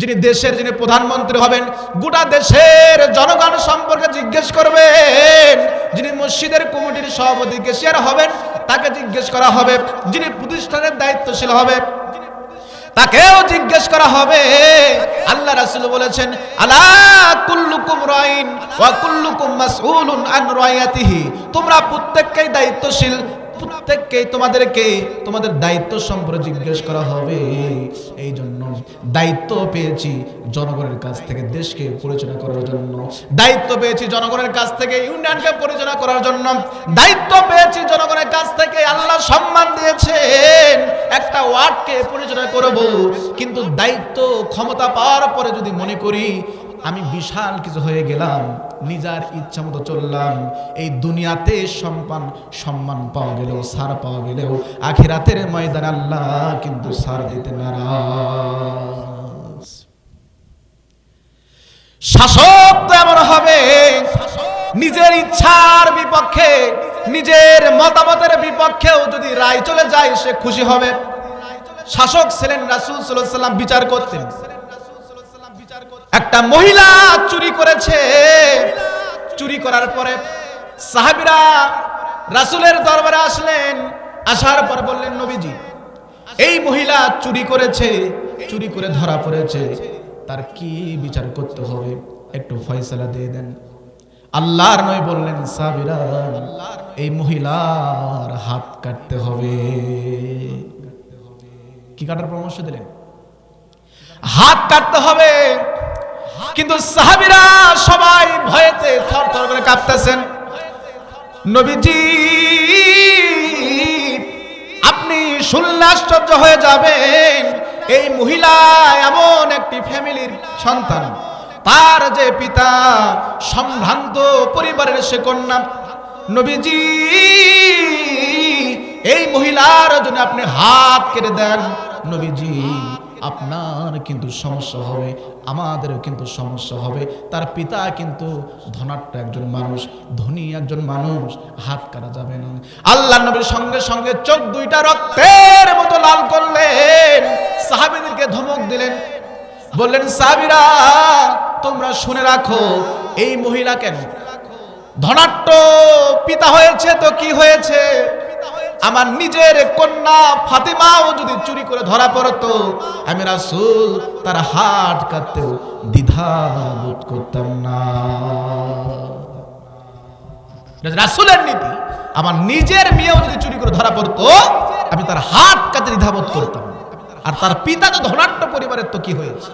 যিনি দেশের যিনি প্রধানমন্ত্রী হবেন, গোটা দেশের জনগণ সম্পর্কে জিজ্ঞেস করবেন। যিনি মসজিদের কমিটির সভাপতি কেশিয়ার হবেন, তাকে জিজ্ঞেস করা হবে। যিনি প্রতিষ্ঠানের দায়িত্বশীল হবে, তাকেও জিজ্ঞেস করা হবে। আল্লাহ রাসূল বলেছেন আল্লাহ কুল্লুকুম তোমরা প্রত্যেককেই দায়িত্বশীল, প্রত্যেককেই তোমাদেরকে তোমাদের দায়িত্ব সম্পর্কে জিজ্ঞেস করা হবে। দায়িত্ব পেয়েছি জনগণের কাছ থেকে দেশকে পরিচালনা করার জন্য। দায়িত্ব পেয়েছি জনগণের কাছ থেকে ইউনিয়নকে পরিচালনা করার জন্য। দায়িত্ব পেয়েছি জনগণের কাছ থেকে আল্লাহ সম্মান দিয়েছেন। একটা ওয়ার্ডকে পরিচালনা করব। কিন্তু দায়িত্ব ক্ষমতা পাওয়ার পরে যদি মনে করি আমি বিশাল কিছু হয়ে গেলাম, নিজার ইচ্ছা মতো চললাম, এই দুনিয়াতে সম্মান সম্মান পাওয়া গেলেও, সার পাওয়া গেলেও, আখিরাতের ময়দান আল্লাহ কিন্তু সার দিতে নারাজ। শাসক তো এমন হবে, নিজের ইচ্ছার বিপক্ষে, নিজের মতামতের বিপক্ষেও যদি রায় চলে যায়, সে খুশি হবে। শাসক ছিলেন রাসূল সাল্লাম বিচার করতেন। একটা মহিলা চুরি করেছে। চুরি করার পরে সাহাবিরা রাসূলের দরবারে আসলেন। আসার পর বললেন, নবীজি, এই মহিলা চুরি করেছে, চুরি করে ধরা পড়েছে। তার কি বিচার করতে হবে? একটু ফয়সালা দিয়ে দেন। আল্লাহর নয় বললেন সাবিরা এই মহিলার হাত কাটতে হবে। কি কাটার পরামর্শ দিলেন? হাত কাটতে হবে। কিন্তু সাহাবিরা সবাই ভয়েতে থর থর করে কাঁপতেছেন। নবীজি, আপনি শুনলে হয়ে যাবেন, এই মহিলা এমন একটি ফ্যামিলির সন্তান। তার যে পিতা সম্ভ্রান্ত পরিবারের সে কন্যা। নবীজি, এই মহিলার জন্য আপনি হাত কেটে দেন। নবীজি, আপনার কিন্তু সমস্যা হবে। আমাদেরও কিন্তু সমস্যা হবে। তার পিতা কিন্তু ধনাট্য একজন মানুষ, ধনী একজন মানুষ, হাত কাটা যাবে না। আল্লাহ নবীর সঙ্গে সঙ্গে চোখ দুইটা রক্তের মতো লাল করলেন। সাহাবিদেরকে ধমক দিলেন। বললেন, সাহাবিরা, তোমরা শুনে রাখো, এই মহিলা কেন? ধনাট্য পিতা হয়েছে তো কি হয়েছে? আমার নিজের কন্যা ফাতিমাও যদি চুরি করে ধরা পড়তো, আমি রাসূল তার হাত কাটতেও দ্বিধা বোধ করতাম না। রাসূলের নীতি আমার নিজের মেয়েও যদি চুরি করে ধরা পড়তো, আমি তার হাত কাটতে দ্বিধাবোধ করতাম। আর তার পিতা তো ধনাট্য পরিবারের তো কি হয়েছে?